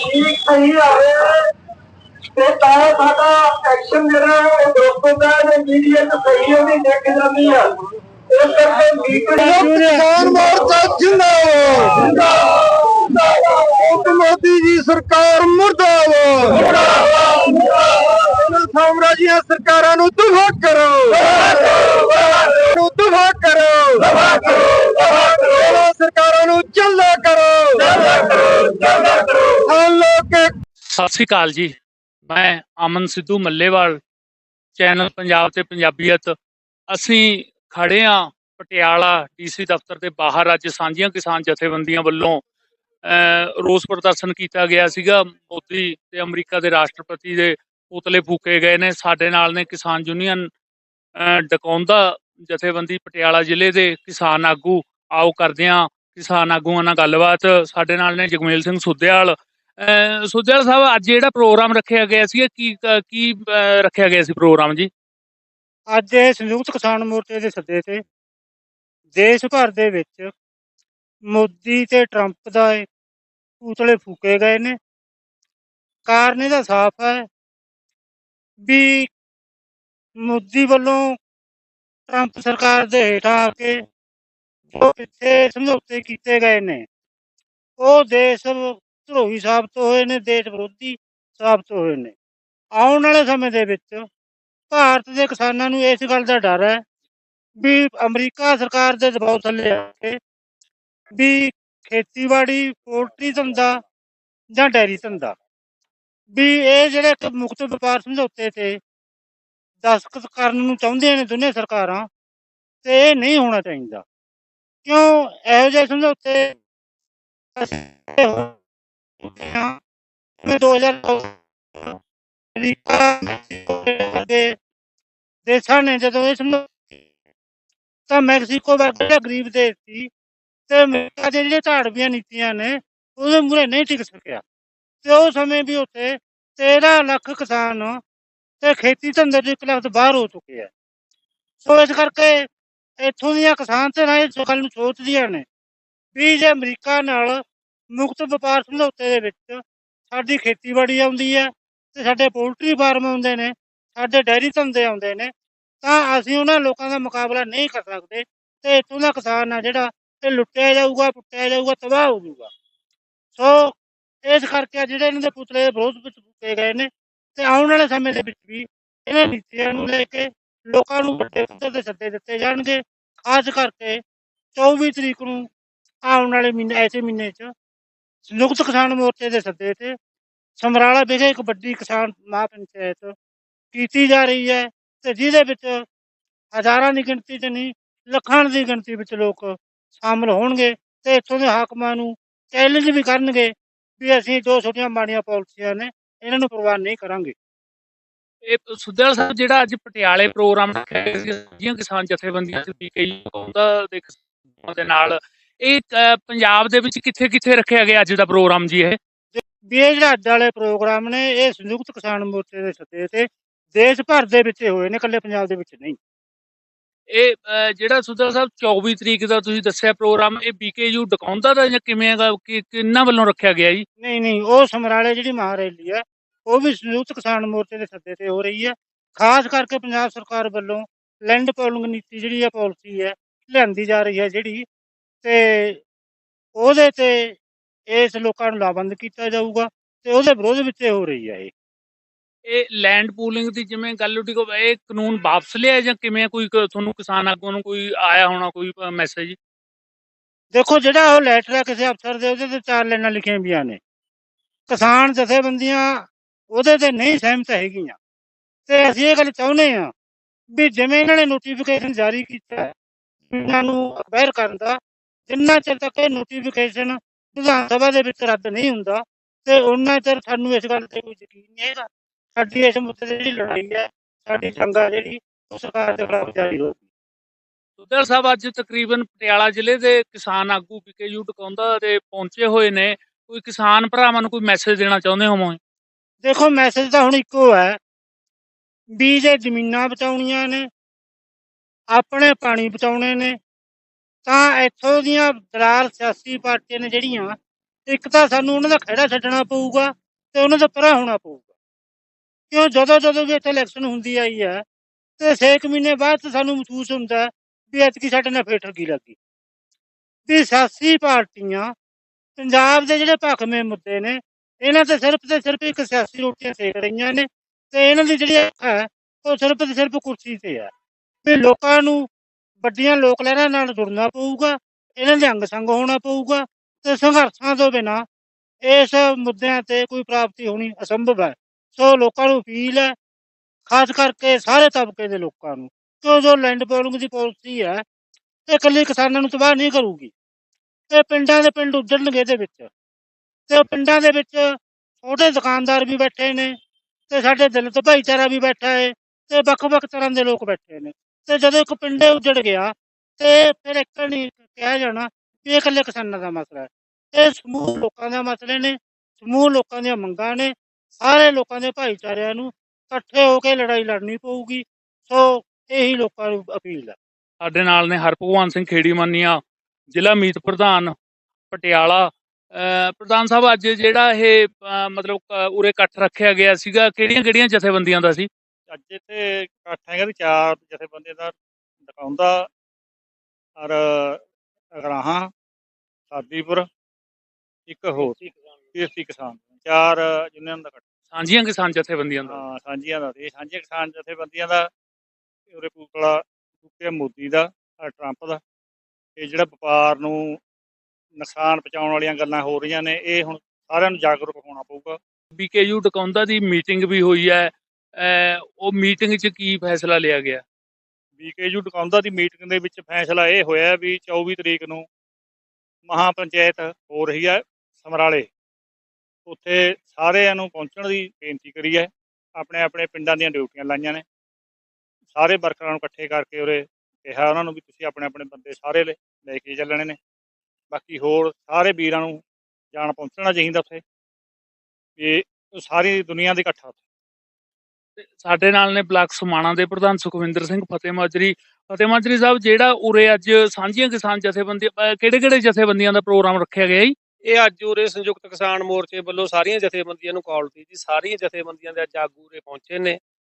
ਠੀਕ ਸਹੀ ਆਵੇ ਤੇ ਤਾਂ ਸਾਡਾ ਐਕਸ਼ਨ ਜਿਹੜਾ ਉਹ ਦੋਸਤੋ ਦਾ ਤੇ ਮੀਡੀਆ ਚ ਸਹੀ ਉਹਦੀ ਦੇਖ ਜਾਂਦੀ ਆ ਇਸ ਕਰਕੇ ਮੀਡੀਆ ਕਿਸਾਨ ਮੋਰਚਾ ਜਿੰਦਾਬਾਦ ਮੁੱਖ ਮੋਦੀ ਜੀ ਸਰਕਾਰ ਮੁਰਦਾਬਾਦ ਇਹਨਾਂ ਸਾਮਰਾਜੀਆਂ ਸਰਕਾਰਾਂ ਨੂੰ ਦਫਾ ਕਰੋ ਨੂੰ ਦਫਾ ਕਰੋ ਸਤਿ ਸ੍ਰੀ ਅਕਾਲ ਜੀ। ਮੈਂ ਅਮਨ ਸਿੱਧੂ ਮੱਲੇਵਾਲ, ਚੈਨਲ ਪੰਜਾਬ ਤੇ ਪੰਜਾਬੀਅਤ। ਅਸੀਂ ਖੜੇ ਆ ਪਟਿਆਲਾ ਡੀਸੀ ਦਫ਼ਤਰ ਦੇ ਬਾਹਰ। ਅੱਜ ਸਾਂਝੀਆਂ ਕਿਸਾਨ ਜਥੇਬੰਦੀਆਂ ਵੱਲੋਂ ਰੋਸ ਪ੍ਰਦਰਸ਼ਨ ਕੀਤਾ ਗਿਆ ਸੀਗਾ। ਮੋਦੀ ਤੇ ਅਮਰੀਕਾ ਦੇ ਰਾਸ਼ਟਰਪਤੀ ਦੇ ਪੁਤਲੇ ਫੂਕੇ ਗਏ ਨੇ। ਸਾਡੇ ਨਾਲ ਨੇ ਕਿਸਾਨ ਯੂਨੀਅਨ ਡਕੌਂਦਾ ਜਥੇਬੰਦੀ ਪਟਿਆਲਾ ਜ਼ਿਲ੍ਹੇ ਦੇ ਕਿਸਾਨ ਆਗੂ। ਆਓ ਕਰਦੇ ਆ ਕਿਸਾਨ ਆਗੂਆਂ ਨਾਲ ਗੱਲਬਾਤ। ਸਾਡੇ ਨਾਲ ਨੇ ਜਗਮੇਲ ਸਿੰਘ ਸੁੱਧਿਆਲ ਸੁਜਲ ਸਾਹਿਬ, ਅੱਜ ਜਿਹੜਾ ਪ੍ਰੋਗਰਾਮ ਰੱਖਿਆ ਗਿਆ ਸੀ, ਇਹ ਕੀ ਕੀ ਰੱਖਿਆ ਗਿਆ ਸੀ ਪ੍ਰੋਗਰਾਮ ਜੀ? ਅੱਜ ਇਹ ਸੰਯੁਕਤ ਕਿਸਾਨ ਮੋਰਚੇ ਦੇ ਸੱਦੇ ਤੇ ਦੇਸ਼ ਭਰ ਦੇ ਵਿੱਚ ਮੋਦੀ ਤੇ ਟਰੰਪ ਦਾ ਪੁਤਲੇ ਫੂਕੇ ਗਏ ਨੇ। ਕਾਰਨ ਇਹਦਾ ਸਾਫ਼ ਹੈ ਵੀ ਮੋਦੀ ਵੱਲੋਂ ਟਰੰਪ ਸਰਕਾਰ ਦੇ ਹੇਠਾਂ ਆ ਕੇ ਜੋ ਪਿੱਛੇ ਸਮਝੌਤੇ ਕੀਤੇ ਗਏ ਨੇ, ਉਹ ਦੇਸ਼ ਧਰੋਹੀ ਸਾਬਤ ਹੋਏ ਨੇ, ਦੇਸ਼ ਵਿਰੋਧੀ ਸਾਬਤ ਹੋਏ ਨੇ। ਆਉਣ ਵਾਲੇ ਸਮੇਂ ਦੇ ਵਿੱਚ ਭਾਰਤ ਦੇ ਕਿਸਾਨਾਂ ਨੂੰ ਇਸ ਗੱਲ ਦਾ ਡਰ ਹੈ ਵੀ ਅਮਰੀਕਾ ਸਰਕਾਰ ਦੇ ਦਬਾਅ ਥੱਲੇ ਆ ਕੇ ਵੀ ਖੇਤੀਬਾੜੀ, ਪੋਲਟਰੀ ਧੰਦਾ ਜਾਂ ਡੈਰੀ ਧੰਦਾ, ਵੀ ਇਹ ਜਿਹੜੇ ਇੱਕ ਮੁਕਤ ਵਪਾਰ ਸਮਝੌਤੇ ਤੇ ਦਸਤਖਤ ਕਰਨ ਨੂੰ ਚਾਹੁੰਦੇ ਨੇ ਦੋਨੇ ਸਰਕਾਰਾਂ, ਤੇ ਇਹ ਨਹੀਂ ਹੋਣਾ ਚਾਹੀਦਾ। ਕਿਉਂ? ਇਹੋ ਜਿਹੇ ਸਮਝੌਤੇ ਅਸੀਂ ਹੋਏ ਹਾਂ। ਜਿਵੇਂ 2000 ਅਮਰੀਕਾ ਮੈਕਸੀਕੋ ਵਰਗੇ ਦੇਸ਼ਾਂ ਨੇ ਜਦੋਂ ਇਹ ਸਮਝੌਤਾ ਤਾਂ ਮੈਕਸੀਕੋ ਵਰਗਾ ਗਰੀਬ ਦੇਸ਼ ਸੀ ਤੇ ਅਮਰੀਕਾ ਦੇ ਜਿਹੜੇ ਝਾੜਵੀਆਂ ਨੀਤੀਆਂ ਨੇ, ਉਹਦੇ ਮੂਹਰੇ ਨਹੀਂ ਟਿਕ ਸਕਿਆ ਤੇ ਉਸ ਸਮੇਂ ਵੀ ਉੱਥੇ 13 ਲੱਖ ਕਿਸਾਨ ਤੇ ਖੇਤੀ ਧੰਦੇ ਦੇ ਖਿਲਾਫ ਬਾਹਰ ਹੋ ਚੁੱਕੇ ਆ ਸੋ ਇਸ ਕਰਕੇ ਇੱਥੋਂ ਦੀਆਂ ਕਿਸਾਨ ਤੇ ਨਾ ਇਸ ਗੱਲ ਨੂੰ ਸੋਚਦੀਆਂ ਨੇ ਵੀ ਜੇ ਅਮਰੀਕਾ ਨਾਲ ਮੁਕਤ ਵਪਾਰ ਸਮਝੌਤੇ ਦੇ ਵਿੱਚ ਸਾਡੀ ਖੇਤੀਬਾੜੀ ਆਉਂਦੀ ਹੈ ਤੇ ਸਾਡੇ ਪੋਲਟਰੀ ਫਾਰਮ ਆਉਂਦੇ ਨੇ, ਸਾਡੇ ਡੈਰੀ ਧੰਦੇ ਆਉਂਦੇ ਨੇ, ਤਾਂ ਅਸੀਂ ਉਹਨਾਂ ਲੋਕਾਂ ਦਾ ਮੁਕਾਬਲਾ ਨਹੀਂ ਕਰ ਸਕਦੇ ਤੇ ਇੱਥੋਂ ਦਾ ਕਿਸਾਨ ਆ ਜਿਹੜਾ ਇਹ ਲੁੱਟਿਆ ਜਾਊਗਾ, ਪੁੱਟਿਆ ਜਾਊਗਾ, ਤਬਾਹ ਹੋ ਜਾਊਗਾ। ਸੋ ਇਸ ਕਰਕੇ ਜਿਹੜੇ ਇਹਨਾਂ ਦੇ ਪੁਤਲੇ ਦੇ ਵਿਰੋਧ ਵਿੱਚ ਪੁੱਟੇ ਗਏ ਨੇ ਤੇ ਆਉਣ ਵਾਲੇ ਸਮੇਂ ਦੇ ਵਿੱਚ ਵੀ ਇਹਨਾਂ ਨੀਤੀਆਂ ਨੂੰ ਲੈ ਕੇ ਲੋਕਾਂ ਨੂੰ ਵੱਡੇ ਪੱਧਰ ਤੇ ਸੱਦੇ ਦਿੱਤੇ ਜਾਣਗੇ। ਖਾਸ ਕਰਕੇ 24 ਤਰੀਕ ਨੂੰ ਆਉਣ ਵਾਲੇ ਮਹੀਨੇ, ਐਸੇ ਮਹੀਨੇ 'ਚ ਸੰਯੁਕਤ ਕਿਸਾਨ ਮੋਰਚੇ ਦੇ ਸੱਦੇ ਤੇ ਸਮਰਾਲਾ ਵਿਖੇ ਇੱਕ ਵੱਡੀ ਕਿਸਾਨ ਮਹਾ ਕੀਤੀ ਜਾ ਰਹੀ ਹੈ ਤੇ ਜਿਹਦੇ ਵਿੱਚ ਹਜ਼ਾਰਾਂ ਦੀ ਗਿਣਤੀ 'ਚ ਨਹੀਂ, ਲੱਖਾਂ ਦੀ ਗਿਣਤੀ ਵਿੱਚ ਲੋਕ ਸ਼ਾਮਲ ਹੋਣਗੇ ਤੇ ਇੱਥੋਂ ਦੇ ਹਾਕਮਾਂ ਨੂੰ ਚੈਲੰਜ ਵੀ ਕਰਨਗੇ ਵੀ ਅਸੀਂ ਜੋ ਛੋਟੀਆਂ ਮਾੜੀਆਂ ਪਾਲਿਸੀਆਂ ਨੇ, ਇਹਨਾਂ ਨੂੰ ਪ੍ਰਵਾਨ ਨਹੀਂ ਕਰਾਂਗੇ। ਇਹ ਸੁੱਧਿਆਲ ਸਾਹਿਬ ਜਿਹੜਾ ਅੱਜ ਪਟਿਆਲੇ ਪ੍ਰੋਗਰਾਮ ਰੱਖਿਆ ਗਿਆ ਸੀ ਸਾਂਝੀਆਂ ਕਿਸਾਨ ਜਥੇਬੰਦੀਆਂ ਤੇ ਪੀਕੇ ਹੁੰਦਾ ਦੇ ਦੇ ਨਾਲ ਇਹ ਪੰਜਾਬ ਦੇ ਵਿੱਚ ਕਿੱਥੇ ਕਿੱਥੇ ਰੱਖਿਆ ਗਿਆ ਅੱਜ ਦਾ ਪ੍ਰੋਗਰਾਮ ਜੀ ਇਹ? ਜਿਹੜਾ ਅੱਜ ਵਾਲੇ ਪ੍ਰੋਗਰਾਮ ਨੇ ਇਹ ਸੰਯੁਕਤ ਕਿਸਾਨ ਮੋਰਚੇ ਦੇ ਸੱਦੇ ਤੇ ਦੇਸ਼ ਭਰ ਦੇ ਵਿੱਚ ਹੋਏ ਨੇ ਇਕੱਲੇ ਪੰਜਾਬ ਦੇ ਵਿੱਚ ਨਹੀਂ। ਇਹ ਜਿਹੜਾ ਸੁੱਧਿਆਲ ਸਾਹਿਬ 24 ਤਰੀਕ ਦਾ ਤੁਸੀਂ ਦੱਸਿਆ ਪ੍ਰੋਗਰਾਮ ਇਹ ਬੀਕੇਯੂ ਡਕਾਉਂਦਾ ਦਾ ਜਾਂ ਕਿਵੇਂ ਹੈਗਾ ਕਿ ਕਿੰਨਾ ਵੱਲੋਂ ਰੱਖਿਆ ਗਿਆ ਜੀ? ਨਹੀਂ ਨਹੀਂ ਉਹ ਸਮਰਾਲੇ ਜਿਹੜੀ ਮਹਾਰੈਲੀ ਹੈ ਉਹ ਵੀ ਸੰਯੁਕਤ ਕਿਸਾਨ ਮੋਰਚੇ ਦੇ ਸੱਦੇ ਤੇ ਹੋ ਰਹੀ ਹੈ। ਖਾਸ ਕਰਕੇ ਪੰਜਾਬ ਸਰਕਾਰ ਵੱਲੋਂ ਲੈਂਡ ਪੋਲਿੰਗ ਨੀਤੀ ਜਿਹੜੀ ਹੈ ਪਾਲਿਸੀ ਹੈ ਲਿਆਂਦੀ ਜਾ ਰਹੀ ਹੈ ਜਿਹੜੀ ਤੇ ਉਹਦੇ ਤੇ ਇਸ ਲੋਕਾਂ ਨੂੰ ਲਾਭਬੰਦ ਕੀਤਾ ਜਾਊਗਾ ਤੇ ਉਹਦੇ ਵਿਰੋਧ ਵਿੱਚ ਇਹ ਹੋ ਰਹੀ ਹੈ ਇਹ। ਇਹ ਲੈਂਡ ਪੂਲਿੰਗ ਦੀ ਜਿਵੇਂ ਗੱਲ ਉੱਡੀ ਕੋ ਇਹ ਕਾਨੂੰਨ ਵਾਪਸ ਲਿਆ ਜਾਂ ਕਿਵੇਂ ਕੋਈ ਤੁਹਾਨੂੰ ਕਿਸਾਨ ਆਗੂਆਂ ਨੂੰ ਕੋਈ ਆਇਆ ਹੋਣਾ ਕੋਈ ਮੈਸੇਜ ਦੇਖੋ ਜਿਹੜਾ ਉਹ ਲੈਟਰ ਹੈ ਕਿਸੇ ਅਫਸਰ ਦੇ ਉਹਦੇ ਤੇ ਚਾਰ ਲਾਈਨਾਂ ਲਿਖੀਆਂ ਵੀਆਂ ਨੇ। ਕਿਸਾਨ ਜਥੇਬੰਦੀਆਂ ਉਹਦੇ ਤੇ ਨਹੀਂ ਸਹਿਮਤ ਹੈਗੀਆਂ। ਤੇ ਅਸੀਂ ਇਹ ਗੱਲ ਚਾਹੁੰਦੇ ਹਾਂ ਵੀ ਜਿਵੇਂ ਇਹਨਾਂ ਨੇ ਨੋਟੀਫਿਕੇਸ਼ਨ ਜਾਰੀ ਕੀਤਾ ਇਹਨਾਂ ਨੂੰ ਅਵੇਅਰ ਕਰਨ ਦਾ ਜਿੰਨਾ ਚਿਰ ਤੱਕ ਇਹ ਨੋਟੀਫਿਕੇਸ਼ਨ ਵਿਧਾਨ ਸਭਾ ਦੇ ਵਿੱਚ ਰੱਦ ਨਹੀਂ ਹੁੰਦਾ ਤੇ ਉਹਨਾਂ ਚਿਰ ਸਾਨੂੰ ਇਸ ਗੱਲ ਤੇ ਕੋਈ ਯਕੀਨ ਨਹੀਂ ਹੈਗਾ। ਸਾਡੀ ਇਸ ਮੁੱਦੇ ਜਿਹੜੀ ਲੜਾਈ ਹੈ ਸਾਡੀ ਜੰਗ ਜਿਹੜੀ ਉਹ ਸਰਕਾਰ ਦੇ ਖਿਲਾਫ ਜਾਰੀ ਰਹੂਗੀ ਸੁਦਰ ਸਾਹਿਬ ਅੱਜ ਤਕਰੀਬਨ ਪਟਿਆਲਾ ਜ਼ਿਲ੍ਹੇ ਦੇ ਕਿਸਾਨ ਆਗੂ ਪੀਕੇਯੂ ਟਕਾਉਂਦਾ ਤੇ ਪਹੁੰਚੇ ਹੋਏ ਨੇ। ਕੋਈ ਕਿਸਾਨ ਭਰਾਵਾਂ ਨੂੰ ਕੋਈ ਮੈਸੇਜ ਦੇਣਾ ਚਾਹੁੰਦੇ ਹੋਵੋ ਦੇਖੋ ਮੈਸੇਜ ਤਾਂ ਹੁਣ ਇੱਕੋ ਹੈ। ਵੀ ਜੇ ਜ਼ਮੀਨਾਂ ਬਚਾਉਣੀਆਂ ਨੇ ਆਪਣੇ ਪਾਣੀ ਬਚਾਉਣੇ ਨੇ ਤਾਂ ਇੱਥੋਂ ਦੀਆਂ ਦਰਾਰ ਸਿਆਸੀ ਪਾਰਟੀਆਂ ਨੇ ਜਿਹੜੀਆਂ, ਇੱਕ ਤਾਂ ਸਾਨੂੰ ਉਹਨਾਂ ਦਾ ਖਹਿੜਾ ਛੱਡਣਾ ਪਊਗਾ ਤੇ ਉਹਨਾਂ ਦਾ ਪਰਾਂ ਹੋਣਾ ਪਊਗਾ। ਕਿਉਂ? ਜਦੋਂ ਜਦੋਂ ਵੀ ਇੱਥੇ ਇਲੈਕਸ਼ਨ ਹੁੰਦੀ ਆਈ ਹੈ, ਤੇ 6 ਮਹੀਨੇ ਬਾਅਦ ਸਾਨੂੰ ਮਹਿਸੂਸ ਹੁੰਦਾ ਵੀ ਐਤਕੀ ਸਾਡੇ ਨਾਲ ਫੇਰ ਠੱਗੀ ਲੱਗੀ ਵੀ ਸਿਆਸੀ ਪਾਰਟੀਆਂ ਪੰਜਾਬ ਦੇ ਜਿਹੜੇ ਭਖਵੇਂ ਮੁੱਦੇ ਨੇ, ਇਹਨਾਂ ਤੇ ਸਿਰਫ ਤੇ ਸਿਰਫ ਇੱਕ ਸਿਆਸੀ ਰੋਟੀਆਂ ਸੇਕ ਰਹੀਆਂ ਨੇ ਤੇ ਇਹਨਾਂ ਦੀ ਜਿਹੜੀ ਅੱਖ ਹੈ, ਉਹ ਸਿਰਫ ਤੇ ਸਿਰਫ ਕੁਰਸੀ ਤੇ ਹੈ। ਵੀ ਲੋਕਾਂ ਨੂੰ ਵੱਡੀਆਂ ਲੋਕ ਲਹਿਰਾਂ ਨਾਲ ਜੁੜਨਾ ਪਊਗਾ, ਇਹਨਾਂ ਦੇ ਅੰਗ ਸੰਗ ਹੋਣਾ ਪਊਗਾ ਤੇ ਸੰਘਰਸ਼ਾਂ ਤੋਂ ਬਿਨਾ ਇਸ ਮੁੱਦਿਆਂ ਤੇ ਕੋਈ ਪ੍ਰਾਪਤੀ ਹੋਣੀ ਅਸੰਭਵ ਹੈ। ਸੋ ਲੋਕਾਂ ਨੂੰ ਅਪੀਲ ਹੈ, ਖਾਸ ਕਰਕੇ ਸਾਰੇ ਤਬਕੇ ਦੇ ਲੋਕਾਂ ਨੂੰ, ਕਿਉਂ ਜੋ ਲੈਂਡ ਪੋਲਿੰਗ ਦੀ ਪਾਲਿਸੀ ਹੈ ਤੇ ਇਕੱਲੇ ਕਿਸਾਨਾਂ ਨੂੰ ਤਬਾਹ ਨਹੀਂ ਕਰੂਗੀ। ਤੇ ਪਿੰਡਾਂ ਦੇ ਪਿੰਡ ਉੱਜੜਨਗੇ ਇਹਦੇ ਵਿੱਚ ਤੇ ਪਿੰਡਾਂ ਦੇ ਵਿੱਚ ਛੋਟੇ ਦੁਕਾਨਦਾਰ ਵੀ ਬੈਠੇ ਨੇ ਤੇ ਸਾਡੇ ਦਲਿਤ ਭਾਈਚਾਰਾ ਵੀ ਬੈਠਾ ਹੈ ਤੇ ਵੱਖ-ਵੱਖ ਤਰ੍ਹਾਂ ਦੇ ਲੋਕ ਬੈਠੇ ਨੇ। ਤੇ ਜਦੋਂ ਇੱਕ ਪਿੰਡ ਉੱਜੜ ਗਿਆ ਤੇ ਫਿਰ ਇੱਕ ਨਹੀਂ ਕਿਹਾ ਜਾਣਾ ਵੀ ਇਹ ਇਕੱਲੇ ਕਿਸਾਨਾਂ ਦਾ ਮਸਲਾ ਹੈ। ਇਹ ਸਮੂਹ ਲੋਕਾਂ ਦਾ ਮਸਲੇ ਨੇ, ਸਮੂਹ ਲੋਕਾਂ ਦੀਆਂ ਮੰਗਾਂ ਨੇ, ਸਾਰੇ ਲੋਕਾਂ ਦੇ ਭਾਈਚਾਰਿਆਂ ਨੂੰ ਇਕੱਠੇ ਹੋ ਕੇ ਲੜਾਈ ਲੜਨੀ ਪਊਗੀ। ਸੋ ਇਹੀ ਲੋਕਾਂ ਨੂੰ ਅਪੀਲ ਹੈ। ਸਾਡੇ ਨਾਲ ਨੇ ਹਰਭਗਵਾਨ ਸਿੰਘ ਖੇੜੀਮਾਨੀਆ, ਜ਼ਿਲ੍ਹਾ ਮੀਤ ਪ੍ਰਧਾਨ ਪਟਿਆਲਾ। ਅਹ ਪ੍ਰਧਾਨ ਸਾਹਿਬ, ਅੱਜ ਜਿਹੜਾ ਇਹ ਮਤਲਬ ਉਰੇ ਇਕੱਠ ਰੱਖਿਆ ਗਿਆ ਸੀਗਾ ਕਿਹੜੀਆਂ ਕਿਹੜੀਆਂ ਜਥੇਬੰਦੀਆਂ ਦਾ ਸੀ? ਅੱਜ ਇੱਥੇ ਇਕੱਠ ਹੈਗਾ ਵੀ ਚਾਰ ਜਥੇਬੰਦੀਆਂ ਦਾ ਦਕਾਉਂਦਾ ਔਰ ਅਗਰਾਹਾਂ ਸਾਦੀਪੁਰ ਇੱਕ ਹੋਰ ਕਿਰਤੀ ਕਿਸਾਨ ਚਾਰ ਯੂਨੀਅਨ ਦਾ ਇਕੱਠ। ਸਾਂਝੀਆਂ ਕਿਸਾਨ ਜਥੇਬੰਦੀਆਂ ਦਾ। ਹਾਂ ਸਾਂਝੀਆਂ ਦਾ ਤੇ ਸਾਂਝੇ ਕਿਸਾਨ ਜਥੇਬੰਦੀਆਂ ਦਾ ਉਰੇ ਪੂਤਲਾ ਪੂਤੇ ਮੋਦੀ ਦਾ ਔਰ ਟਰੰਪ ਦਾ। ਇਹ ਜਿਹੜਾ ਵਪਾਰ ਨੂੰ ਨੁਕਸਾਨ ਪਹੁੰਚਾਉਣ ਵਾਲੀਆਂ ਗੱਲਾਂ ਹੋ ਰਹੀਆਂ ਨੇ ਇਹ ਹੁਣ ਸਾਰਿਆਂ ਨੂੰ ਜਾਗਰੂਕ ਹੋਣਾ ਪਊਗਾ। ਬੀਕੇਯੂ ਟਕਾਉਂਦਾ ਦੀ ਮੀਟਿੰਗ ਵੀ ਹੋਈ ਹੈ। ਉਹ ਮੀਟਿੰਗ 'ਚ ਕੀ ਫੈਸਲਾ ਲਿਆ ਗਿਆ? ਬੀਕੇਯੂ ਟਕਾਉਂਦਾ ਦੀ ਮੀਟਿੰਗ ਦੇ ਵਿੱਚ ਫੈਸਲਾ ਇਹ ਹੋਇਆ ਵੀ 24 ਤਰੀਕ ਨੂੰ ਮਹਾ ਪੰਚਾਇਤ ਹੋ ਰਹੀ ਹੈ ਸਮਰਾਲੇ। ਉੱਥੇ ਸਾਰਿਆਂ ਨੂੰ ਪਹੁੰਚਣ ਦੀ ਬੇਨਤੀ ਕਰੀ ਹੈ। ਆਪਣੇ ਆਪਣੇ ਪਿੰਡਾਂ ਦੀਆਂ ਡਿਊਟੀਆਂ ਲਾਈਆਂ ਨੇ। ਸਾਰੇ ਵਰਕਰਾਂ ਨੂੰ ਇਕੱਠੇ ਕਰਕੇ ਉਰੇ ਕਿਹਾ ਉਹਨਾਂ ਨੂੰ ਵੀ ਤੁਸੀਂ ਆਪਣੇ ਆਪਣੇ ਬੰਦੇ ਸਾਰੇ ਲੈ ਲੈ ਕੇ ਚੱਲਣੇ ਨੇ। ਬਾਕੀ ਹੋਰ ਸਾਰੇ ਵੀਰਾਂ ਨੂੰ ਜਾਣ ਪਹੁੰਚਣਾ ਚਾਹੀਦਾ ਉੱਥੇ। ਵੀ ਸਾਰੀ ਦੁਨੀਆ ਦੇ ਇਕੱਠਾ ਉੱਥੇ। ਸਾਡੇ ਨਾਲ ਨੇ ਬਲਾਕ ਸਮਾਣਾ ਦੇ ਪ੍ਰਧਾਨ ਸੁਖਵਿੰਦਰ ਸਿੰਘ, ਫਤਿਹ ਮਾਜਰੀ। ਫਤਿਹ ਮਾਜਰੀ ਸਾਹਿਬ, ਜਿਹੜਾ ਉਰੇ ਅੱਜ ਸਾਂਝੀਆਂ ਕਿਸਾਨ ਜਥੇਬੰਦੀਆਂ ਕਿਹੜੇ ਕਿਹੜੇ ਜਥੇਬੰਦੀਆਂ ਦਾ ਪ੍ਰੋਗਰਾਮ ਰੱਖਿਆ ਗਿਆ ਜੀ? ਇਹ ਅੱਜ ਉਰੇ ਸੰਯੁਕਤ ਕਿਸਾਨ ਮੋਰਚੇ ਵੱਲੋਂ ਸਾਰੀਆਂ ਜਥੇਬੰਦੀਆਂ ਨੂੰ ਕਾਲ ਕੀਤੀ ਜੀ। ਸਾਰੀਆਂ ਜਥੇਬੰਦੀਆਂ ਦੇ ਅੱਜ ਆਗੂ ਉਰੇ ਪਹੁੰਚੇ ਨੇ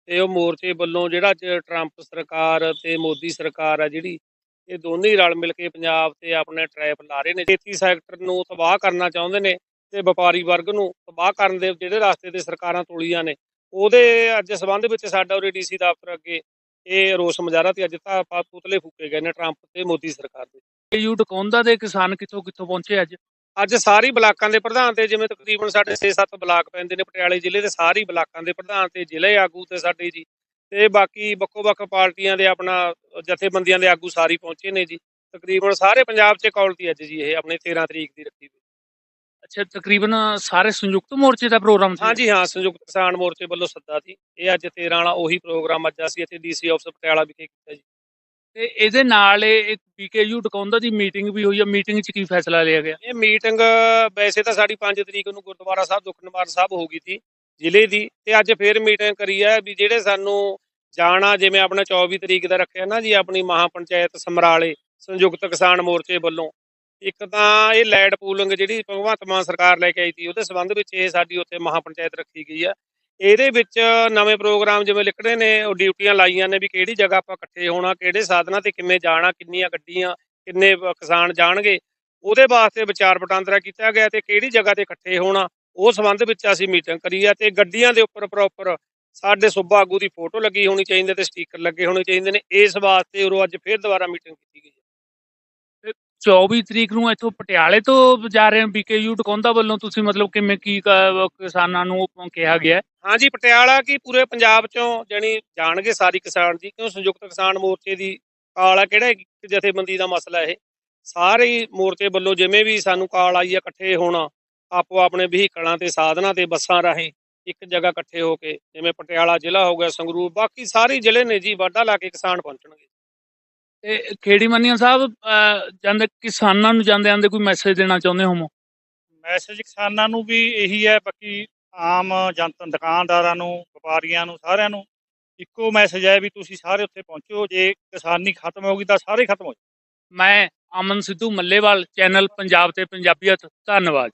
ਤੇ ਉਹ ਮੋਰਚੇ ਵੱਲੋਂ ਜਿਹੜਾ ਅੱਜ ਟਰੰਪ ਸਰਕਾਰ ਤੇ ਮੋਦੀ ਸਰਕਾਰ ਆ ਜਿਹੜੀ, ਇਹ ਦੋਨੇ ਰਲ ਮਿਲ ਕੇ ਪੰਜਾਬ ਤੇ ਆਪਣੇ ਟ੍ਰੈਪ ਲਾ ਰਹੇ ਨੇ। ਖੇਤੀ ਸੈਕਟਰ ਨੂੰ ਤਬਾਹ ਕਰਨਾ ਚਾਹੁੰਦੇ ਨੇ ਤੇ ਵਪਾਰੀ ਵਰਗ ਨੂੰ ਤਬਾਹ ਕਰਨ ਦੇ ਜਿਹੜੇ ਰਸਤੇ ਤੇ ਸਰਕਾਰਾਂ ਤੋਲੀਆਂ ਨੇ ਉਹਦੇ ਅੱਜ ਸਬੰਧ ਵਿੱਚ ਸਾਡਾ ਉਰੇ ਡੀਸੀ ਦਫ਼ਤਰ ਅੱਗੇ ਇਹ ਰੋਸ ਮੁਜ਼ਾਹਰਾ ਤੇ ਅੱਜ ਤਾਂ ਆਪਾਂ ਪੁਤਲੇ ਫੂਕੇ ਗਏ ਨੇ ਟਰੰਪ ਤੇ ਮੋਦੀ ਸਰਕਾਰ ਦੇ। ਬੀਕੇਯੂ ਟਕਾਉਂਦਾ ਦੇ ਕਿਸਾਨ ਕਿੱਥੋਂ ਕਿੱਥੋਂ ਪਹੁੰਚੇ ਅੱਜ? ਅੱਜ ਸਾਰੀ ਬਲਾਕਾਂ ਦੇ ਪ੍ਰਧਾਨ ਤੇ ਜਿਵੇਂ ਤਕਰੀਬਨ ਸਾਡੇ 6-7 ਬਲਾਕ ਪੈਂਦੇ ਨੇ ਪਟਿਆਲੇ ਜ਼ਿਲ੍ਹੇ ਦੇ ਸਾਰੀ ਬਲਾਕਾਂ ਦੇ ਪ੍ਰਧਾਨ ਤੇ ਜ਼ਿਲ੍ਹੇ ਆਗੂ ਤੇ ਸਾਡੇ ਜੀ। ਤੇ ਬਾਕੀ ਵੱਖੋ-ਵੱਖ ਪਾਰਟੀਆਂ ਦੇ ਆਪਣਾ ਜਥੇਬੰਦੀਆਂ ਦੇ ਆਗੂ ਸਾਰੀ ਪਹੁੰਚੇ ਨੇ ਜੀ। ਤਕਰੀਬਨ ਸਾਰੇ ਪੰਜਾਬ 'ਚ ਕੌਲਤੀ ਅੱਜ ਜੀ ਇਹ ਆਪਣੇ 13 ਤਰੀਕ ਦੀ ਰੱਖੀ ਹੋਈ। ਅੱਛਾ ਤਕਰੀਬਨ ਸਾਰੇ ਸੰਯੁਕਤ ਮੋਰਚੇ ਦਾ ਪ੍ਰੋਗਰਾਮ ਸੀ। ਹਾਂਜੀ ਹਾਂ ਸੰਯੁਕਤ ਕਿਸਾਨ ਮੋਰਚੇ ਵੱਲੋਂ ਸੱਦਾ ਸੀ। ਇਹ ਅੱਜ 13 ਵਾਲਾ ਉਹੀ ਪ੍ਰੋਗਰਾਮ ਅੱਜ ਅਸੀਂ ਇੱਥੇ ਡੀਸੀ ਆਫਿਸ ਪਟਿਆਲਾ ਵਿਖੇ ਕੀਤਾ ਜੀ। ਤੇ ਇਹਦੇ ਨਾਲ ਇਹ ਇੱਕ ਬੀਕੇਯੂ ਟਕਾਉਂਦਾ ਦੀ ਮੀਟਿੰਗ ਵੀ ਹੋਈ ਹੈ ਮੀਟਿੰਗ 'ਚ ਕੀ ਫੈਸਲਾ ਲਿਆ ਗਿਆ? ਇਹ ਮੀਟਿੰਗ ਵੈਸੇ ਤਾਂ ਸਾਡੀ 5 ਤਰੀਕ ਨੂੰ ਗੁਰਦੁਆਰਾ ਸਾਹਿਬ ਦੁਖਨਿਵਾਰ ਸਾਹਿਬ ਹੋ ਗਈ ਸੀ ਜ਼ਿਲ੍ਹੇ ਦੀ। ਤੇ ਅੱਜ ਫੇਰ ਮੀਟਿੰਗ ਕਰੀ ਹੈ ਵੀ ਜਿਹੜੇ ਸਾਨੂੰ ਜਾਣਾ ਜਿਵੇਂ ਆਪਣਾ 24 ਤਰੀਕ ਦਾ ਰੱਖਿਆ ਨਾ ਜੀ ਆਪਣੀ ਮਹਾ ਪੰਚਾਇਤ ਸਮਰਾਲੇ ਸੰਯੁਕਤ ਕਿਸਾਨ ਮੋਰਚੇ ਵੱਲੋਂ। ਇੱਕ ਤਾਂ ਇਹ ਲੈਡ ਪੂਲਿੰਗ ਜਿਹੜੀ ਭਗਵੰਤ ਮਾਨ ਸਰਕਾਰ ਲੈ ਕੇ ਆਈ ਸੀ, ਉਹਦੇ ਸੰਬੰਧ ਵਿੱਚ ਇਹ ਸਾਡੀ ਉੱਥੇ ਮਹਾ ਪੰਚਾਇਤ ਰੱਖੀ ਗਈ ਆ। ਇਹਦੇ ਵਿੱਚ ਨਵੇਂ ਪ੍ਰੋਗਰਾਮ ਜਿਵੇਂ ਲਿਖਣੇ ਨੇ, ਉਹ ਡਿਊਟੀਆਂ ਲਾਈਆਂ ਨੇ ਵੀ ਕਿਹੜੀ ਜਗ੍ਹਾ ਆਪਾਂ ਇਕੱਠੇ ਹੋਣਾ, ਕਿਹੜੇ ਸਾਧਨਾਂ ਤੇ ਕਿਵੇਂ ਜਾਣਾ, ਕਿੰਨੀਆਂ ਗੱਡੀਆਂ, ਕਿੰਨੇ ਕਿਸਾਨ ਜਾਣਗੇ, ਉਹਦੇ ਵਾਸਤੇ ਵਿਚਾਰ ਵਟਾਂਦਰਾ ਕੀਤਾ ਗਿਆ ਤੇ ਕਿਹੜੀ ਜਗ੍ਹਾ ਤੇ ਇਕੱਠੇ ਹੋਣਾ, ਉਹ ਸੰਬੰਧ ਵਿੱਚ ਅਸੀਂ ਮੀਟਿੰਗ ਕਰੀ ਆ ਤੇ ਗੱਡੀਆਂ ਦੇ ਉੱਪਰ ਪ੍ਰੋਪਰ ਸਾਡੇ ਸੂਬਾ ਆਗੂ ਦੀ ਫੋਟੋ ਲੱਗੀ ਹੋਣੀ ਚਾਹੀਦੀ ਤੇ ਸਟicker ਲੱਗੇ ਹੋਣੇ ਚਾਹੀਦੇ ਨੇ, ਇਸ ਵਾਸਤੇ ਉਰੋਂ ਅੱਜ ਫੇਰ ਦੁਬਾਰਾ ਮੀਟਿੰਗ ਕੀਤੀ ਗਈ ਹੈ 24 ਤਰੀਕ ਨੂੰ ਇੱਥੋਂ ਪਟਿਆਲੇ ਤੋਂ ਜਾ ਰਹੇ ਬੀਕੇਯੂ ਟਕਾਉਂਦਾ ਵੱਲੋਂ ਤੁਸੀਂ ਮਤਲਬ ਕਿਵੇਂ ਕੀ ਕਿਸਾਨਾਂ ਨੂੰ ਕਿਹਾ ਗਿਆ ਹਾਂਜੀ, ਪਟਿਆਲਾ ਕੀ ਪੂਰੇ ਪੰਜਾਬ ਚੋਂ ਜਾਣੀ ਜਾਣਗੇ ਸਾਰੀ ਕਿਸਾਨ ਜੀ, ਕਿਉਂ ਸੰਯੁਕਤ ਕਿਸਾਨ ਮੋਰਚੇ ਦੀ ਕਾਲ ਆ, ਕਿਹੜਾ ਜਥੇਬੰਦੀ ਦਾ ਮਸਲਾ ਇਹ? ਸਾਰੇ ਮੋਰਚੇ ਵੱਲੋਂ ਜਿਵੇਂ ਵੀ ਸਾਨੂੰ ਕਾਲ ਆਈ ਆ, ਇਕੱਠੇ ਹੋਣਾ, ਆਪੋ ਆਪਣੇ ਵਹੀਕਲਾਂ ਤੇ ਸਾਧਨਾਂ ਤੇ ਬੱਸਾਂ ਰਾਹੀਂ ਇੱਕ ਜਗ੍ਹਾ ਇਕੱਠੇ ਹੋ ਕੇ, ਜਿਵੇਂ ਪਟਿਆਲਾ ਜ਼ਿਲ੍ਹਾ ਹੋ ਗਿਆ, ਸੰਗਰੂਰ, ਬਾਕੀ ਸਾਰੇ ਜ਼ਿਲ੍ਹੇ ਨੇ ਜੀ, ਵਾਢਾ ਲਾ ਕੇ ਕਿਸਾਨ ਪਹੁੰਚਣਗੇ। ਤੇ ਖੇੜੀ ਮੰਨੀਆਂ ਸਾਹਿਬ ਅਹ, ਜਾਂਦੇ ਕਿਸਾਨਾਂ ਨੂੰ ਜਾਂਦੇ ਆਂਦੇ ਕੋਈ ਮੈਸੇਜ ਦੇਣਾ ਚਾਹੁੰਦੇ ਹੋ ਮੈਸੇਜ ਕਿਸਾਨਾਂ ਨੂੰ ਵੀ ਇਹੀ ਹੈ ਬਾਕੀ ਆਮ ਜਨਤਾ ਦੁਕਾਨਦਾਰਾਂ ਨੂੰ ਵਪਾਰੀਆਂ ਨੂੰ ਸਾਰਿਆਂ ਨੂੰ ਇੱਕੋ ਮੈਸੇਜ ਹੈ ਵੀ ਤੁਸੀਂ ਸਾਰੇ ਉੱਥੇ ਪਹੁੰਚੋ ਜੇ ਕਿਸਾਨੀ ਖਤਮ ਹੋ ਗਈ ਤਾਂ ਸਾਰੇ ਖਤਮ ਹੋ ਜਾਓ। ਮੈਂ ਅਮਨ ਸਿੱਧੂ ਮੱਲੇਵਾਲ ਚੈਨਲ ਪੰਜਾਬ ਤੇ ਪੰਜਾਬੀਅਤ ਧੰਨਵਾਦ